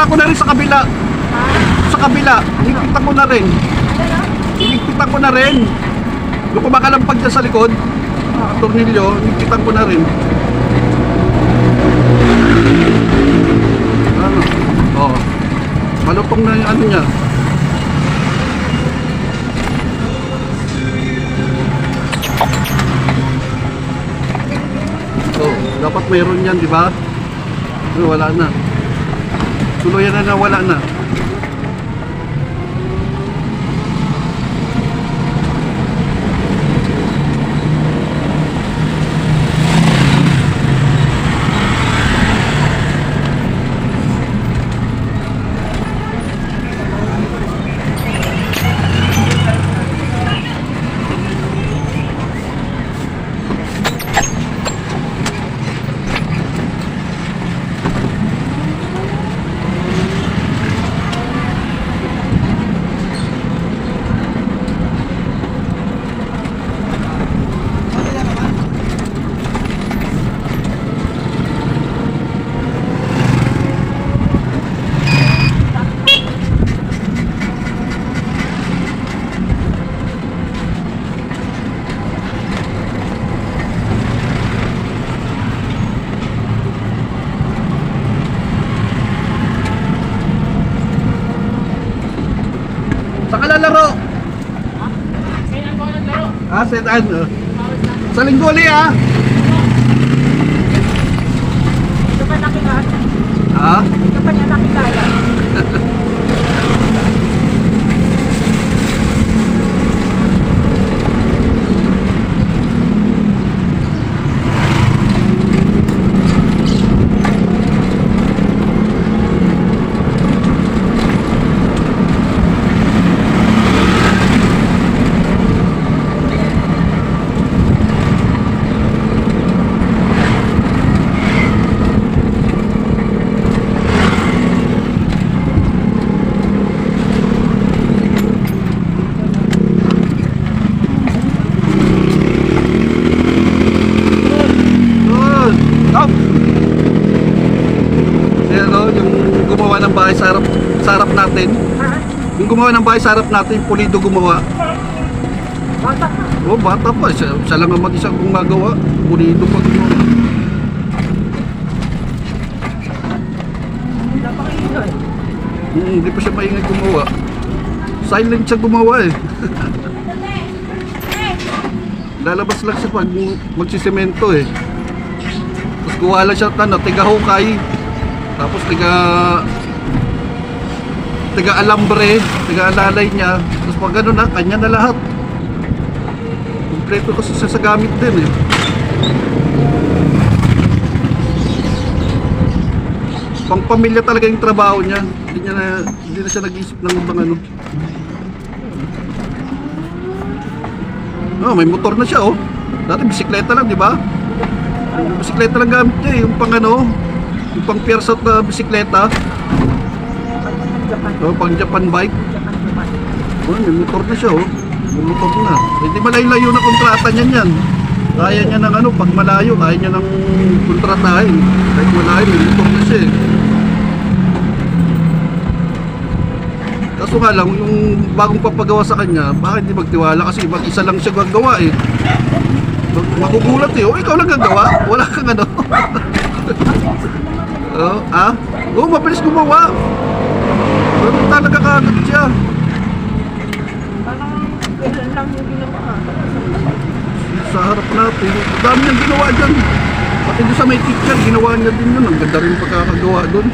Hinigpitan ko na rin sa kabila. Sa kabila. Hinigpitan ko na rin. Hinigpitan ko na rin. Yung kumakalampag dyan sa likod, tornilyo, hinigpitan ko na rin. Ano? Oo. Malupong na yung ano niya. So, dapat mayroon yan, di ba? Pero wala na. Tuluyan na na, wala na. Saan ka lalaro? Ah, setan. Uh. Sa linggo ulit ah. Ito pa nakilala. Ha? Ito pa niya nakilala. Yun. Stop. Yan o, yung gumawa ng bahay sa harap, sa harap natin. Yung gumawa ng bahay sa harap natin, pulido gumawa. Bata ka. Oh, bata pa. Siya, siya lang ang mag-isa gumagawa. Pulido pa gumawa. Hmm, hindi pa siya maingay gumawa. Silent siya gumawa eh. Lalabas lang siya pag magsisemento eh. Tapos gawa lang siya ano, tiga hukay. Tapos tiga tiga alambre, tiga alalay niya. Tapos pag gano'n na, kanya na lahat. Kompleto kasi sa gamit din eh. Pang pamilya talaga yung trabaho niya. Hindi niya na, hindi na siya nag-isip ng ibang ano. Oh, may motor na siya oh. Dati bisikleta lang, di ba? Bisikleta lang gamit niya eh. Yung pang ano, yung pang pierce out na bisikleta. Japan. Oh, pang Japan bike. Japan naman. Oh, may motor na siya oh. May motor na. Hindi malayo-layo na kontrata niya yan. Kaya niya ng ano, pag malayo, kaya niya ng kontratahin. Kahit malayo, may motor na siya eh. Kaso nga lang, yung bagong papagawa sa kanya, bakit di magtiwala? Kasi ibang isa lang siya gagawa eh. Mag- Magugulat eh. Oh, ikaw lang gagawa? Wala kang ano. oh, ah? Oo, mabilis gumawa. Pero talaga kagad siya. Parang kailan lang yung ginawa. sa harap natin. Ang dami niyang ginawa dyan. Pati doon sa may teacher, ginawa niya din yun. Ang ganda rin pagkakagawa doon.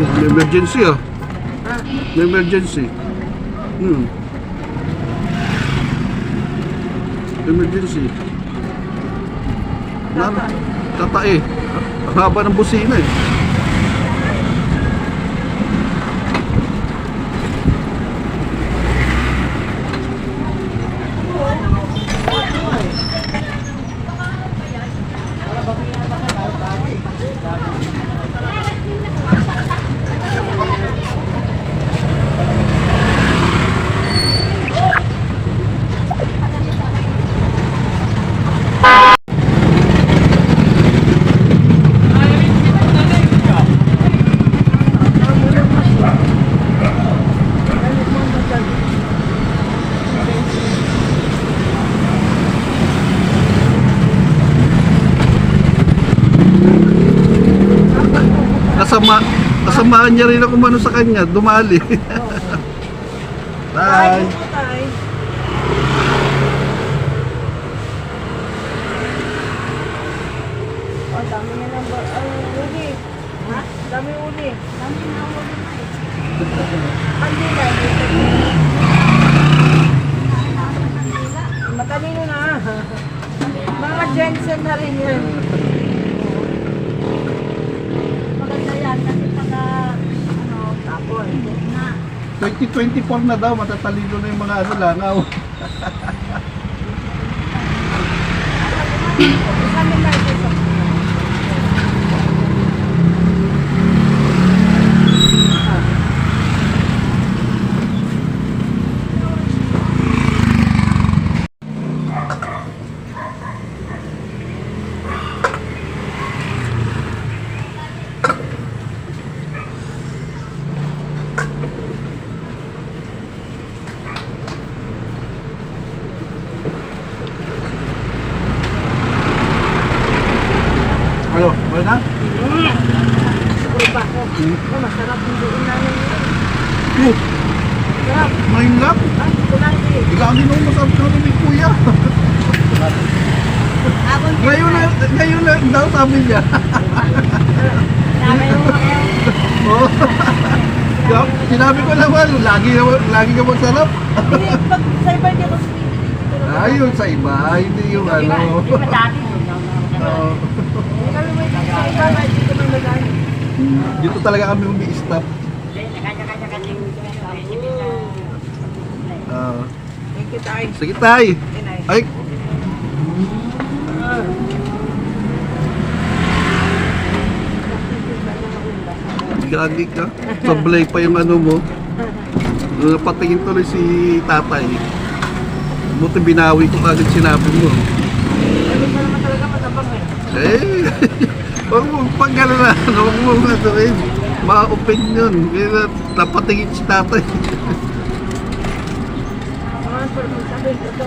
Oh, May emergency. Ha? May emergency. Hmm. Emergency. Na, tatae. Ang haba ng busina eh. Kasamaan niya rin ako mano sa kanya, dumali. Tay. Tay. Oh, dami na ng ba- ay, uli. Ha? Dami uli. Dami na uli na eh. Matalino na. Mga Jensen na rin yan. Maganda yan kasi pagka ano, tapon. Na. 2024 na daw, matatalino na yung mga ano langaw. Kami na ito sa Ano, wala na? Siguro ba ako? Oh, masarap yung doon namin yun. Oh, Sarap. ngayon lang. Ah, ito lang eh. Lagi nung masarap na ni kuya. Abon ngayon na, ngayon na daw sabi niya. Dami yung Oo. Sinabi ko naman, lagi, naman- lagi ka masarap. Hindi, pag sa iba hindi ako. Ayun sa iba, hindi yung ano. Hindi pa dati. Oo. Hindi kami may sa iba, hindi kami magaling. dito talaga kami umi-stop. Ah, Tay. sige tay. Ay, gagi ka. Sablay pa yung ano mo. Napatingin tuloy si tatay. Buti binawi ko kagad sinabi mo. Ano eh. Eh, huwag mo gano'n na, ano, huwag mo nga sabihin. Ma-opinion. Kaya napatingin si tatay. Mga ko to.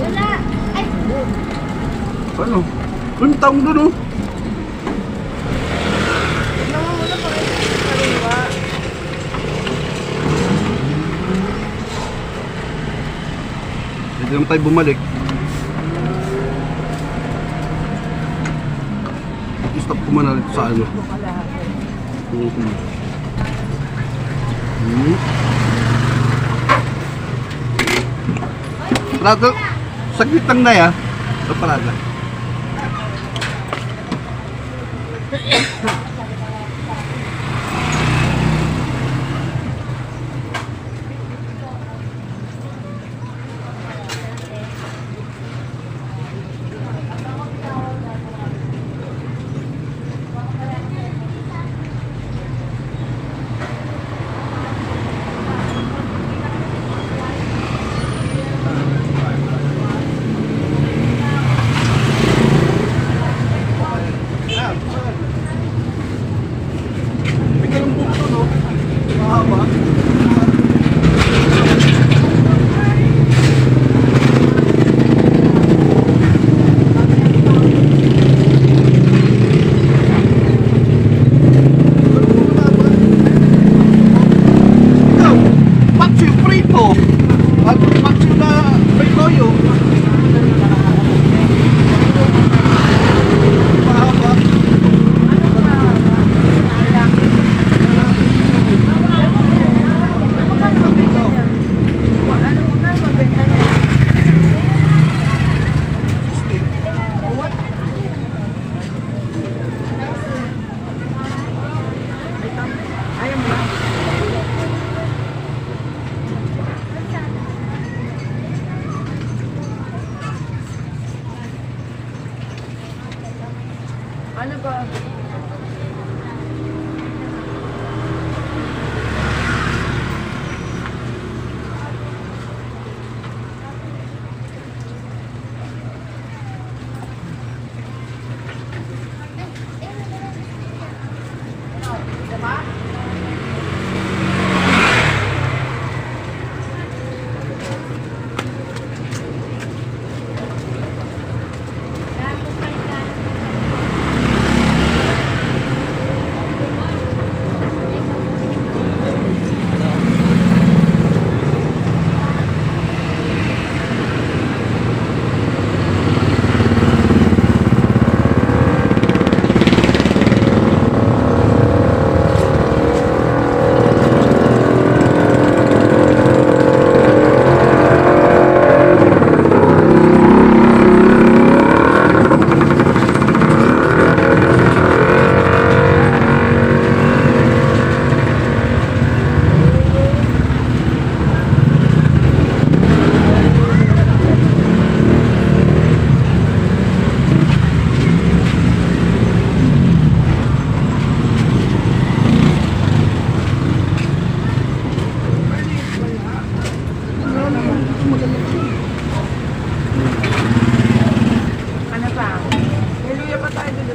Wala. Ay, ano? Yung taong doon oh. Hindi naman tayo bumalik. Stop ko rito sa ano. Hmm. Prado, saglit lang na ya. Sa parada. Bigyan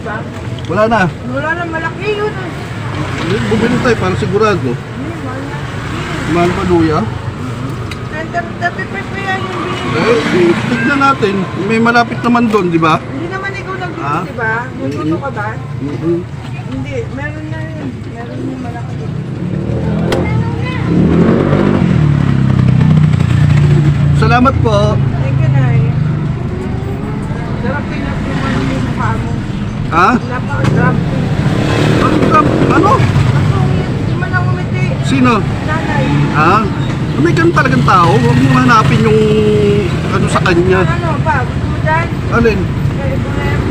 ba? Wala na. Wala na malaki yun. ah. Bumili tayo para sigurado. Hindi, mahal pa luya. 30 35 pa yan yung binili. Eh, tignan natin. May malapit naman doon, di ba? Hindi naman ikaw nagluto, di ba? Nagluto ka ba? Mhm. Hindi, meron na yun. Meron yung malaki. Salamat po. Thank you, Nay. Sarap tingnan yung mga yung mukha mo. Ha? Ano? Ano? Ako umiti. Sino? Nanay. Ha? May ganun talagang tao. Huwag mo hanapin yung ano sa kanya. Ano ba? Gusto mo dyan? Alin? Kaya ito na yung